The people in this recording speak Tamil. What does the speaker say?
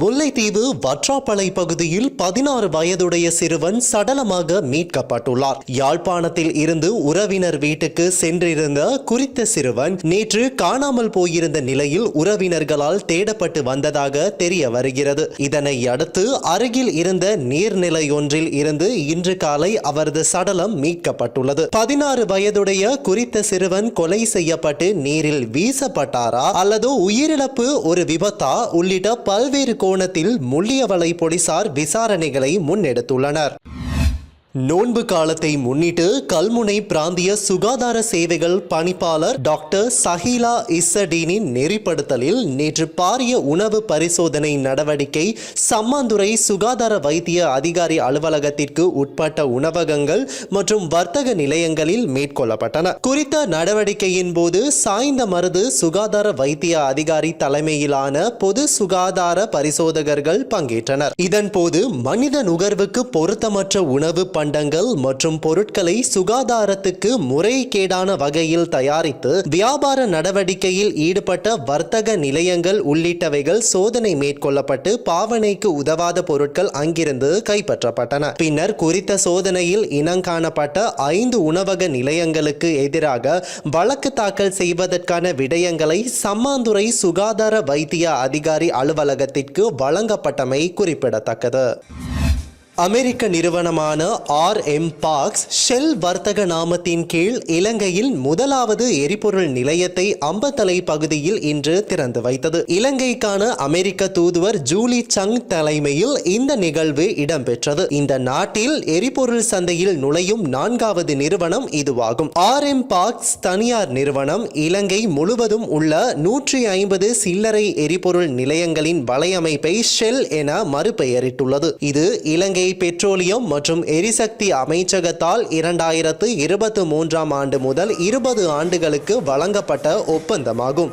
முல்லைத்தீவு வற்றாப்பளை பகுதியில் பதினாறு வயதுடைய சிறுவன் சடலமாக மீட்கப்பட்டுள்ளார். யாழ்ப்பாணத்தில் இருந்து உறவினர் வீட்டுக்கு சென்றிருந்த குறித்த சிறுவன் நேற்று காணாமல் போயிருந்த நிலையில் உறவினர்களால் தேடப்பட்டு வந்ததாக தெரிய வருகிறது. இதனை அடுத்து அருகில் இருந்த நீர்நிலையொன்றில் இருந்து இன்று காலை அவரது சடலம் மீட்கப்பட்டுள்ளது. பதினாறு வயதுடைய குறித்த சிறுவன் கொலை செய்யப்பட்டு நீரில் வீசப்பட்டாரா அல்லது உயிரிழப்பு ஒரு விபத்தா உள்ளிட்ட பல்வேறு கோணத்தில் முள்ளியவளை போலீசார் விசாரணைகளை முன்னெடுத்துள்ளனர். நோன்பு காலத்தை முன்னிட்டு கல்முனை பிராந்திய சுகாதார சேவைகள் பணிப்பாளர் டாக்டர் சஹீலா இசடீனின் நெறிப்படுத்தலில் நேற்று பாரிய உணவு பரிசோதனை நடவடிக்கை சம்மாந்துறை சுகாதார வைத்திய அதிகாரி அலுவலகத்திற்கு உட்பட்ட உணவகங்கள் மற்றும் வர்த்தக நிலையங்களில் மேற்கொள்ளப்பட்டன. குறித்த நடவடிக்கையின் போது சாய்ந்த மருது சுகாதார வைத்திய அதிகாரி தலைமையிலான பொது சுகாதார பரிசோதகர்கள் பங்கேற்றனர். இதன்போது மனித நுகர்வுக்கு பொருத்தமற்ற உணவு பண்டங்கள் மற்றும் பொருட்களை சுகாதாரத்துக்கு முறைகேடான வகையில் தயாரித்து வியாபார நடவடிக்கையில் ஈடுபட்ட வர்த்தக நிலையங்கள் உள்ளிட்டவைகள் சோதனை மேற்கொள்ளப்பட்டு பாவனைக்கு உதவாத பொருட்கள் அங்கிருந்து கைப்பற்றப்பட்டன. பின்னர் குறித்த சோதனையில் இனங்காணப்பட்ட ஐந்து உணவக நிலையங்களுக்கு எதிராக வழக்கு தாக்கல் செய்வதற்கான விடயங்களை சம்மாந்துறை சுகாதார வைத்திய அதிகாரி அலுவலகத்திற்கு வழங்கப்பட்டமை குறிப்பிடத்தக்கது. அமெரிக்க நிறுவனமான ஆர் எம் பாக்ஸ் ஷெல் வர்த்தக நாமத்தின் கீழ் இலங்கையில் முதலாவது எரிபொருள் நிலையத்தை அம்பத்தலை பகுதியில் இன்று திறந்து வைத்தது. இலங்கைக்கான அமெரிக்க தூதுவர் ஜூலி சங் தலைமையில் இந்த நிகழ்வு இடம்பெற்றது. இந்த நாட்டில் எரிபொருள் சந்தையில் நுழையும் நான்காவது நிறுவனம் இதுவாகும். ஆர் எம் பாக்ஸ் தனியார் நிறுவனம். இலங்கை முழுவதும் உள்ள நூற்றி ஐம்பது சில்லறை எரிபொருள் நிலையங்களின் வலையமைப்பை ஷெல் என மறுபெயரிட்டுள்ளது. இது இலங்கை பெட்ரோலியம் மற்றும் எரிசக்தி அமைச்சகத்தால் இரண்டாயிரத்து இருபத்தி மூன்றாம் ஆண்டு முதல் இருபது ஆண்டுகளுக்கு வழங்கப்பட்ட ஒப்பந்தமாகும்.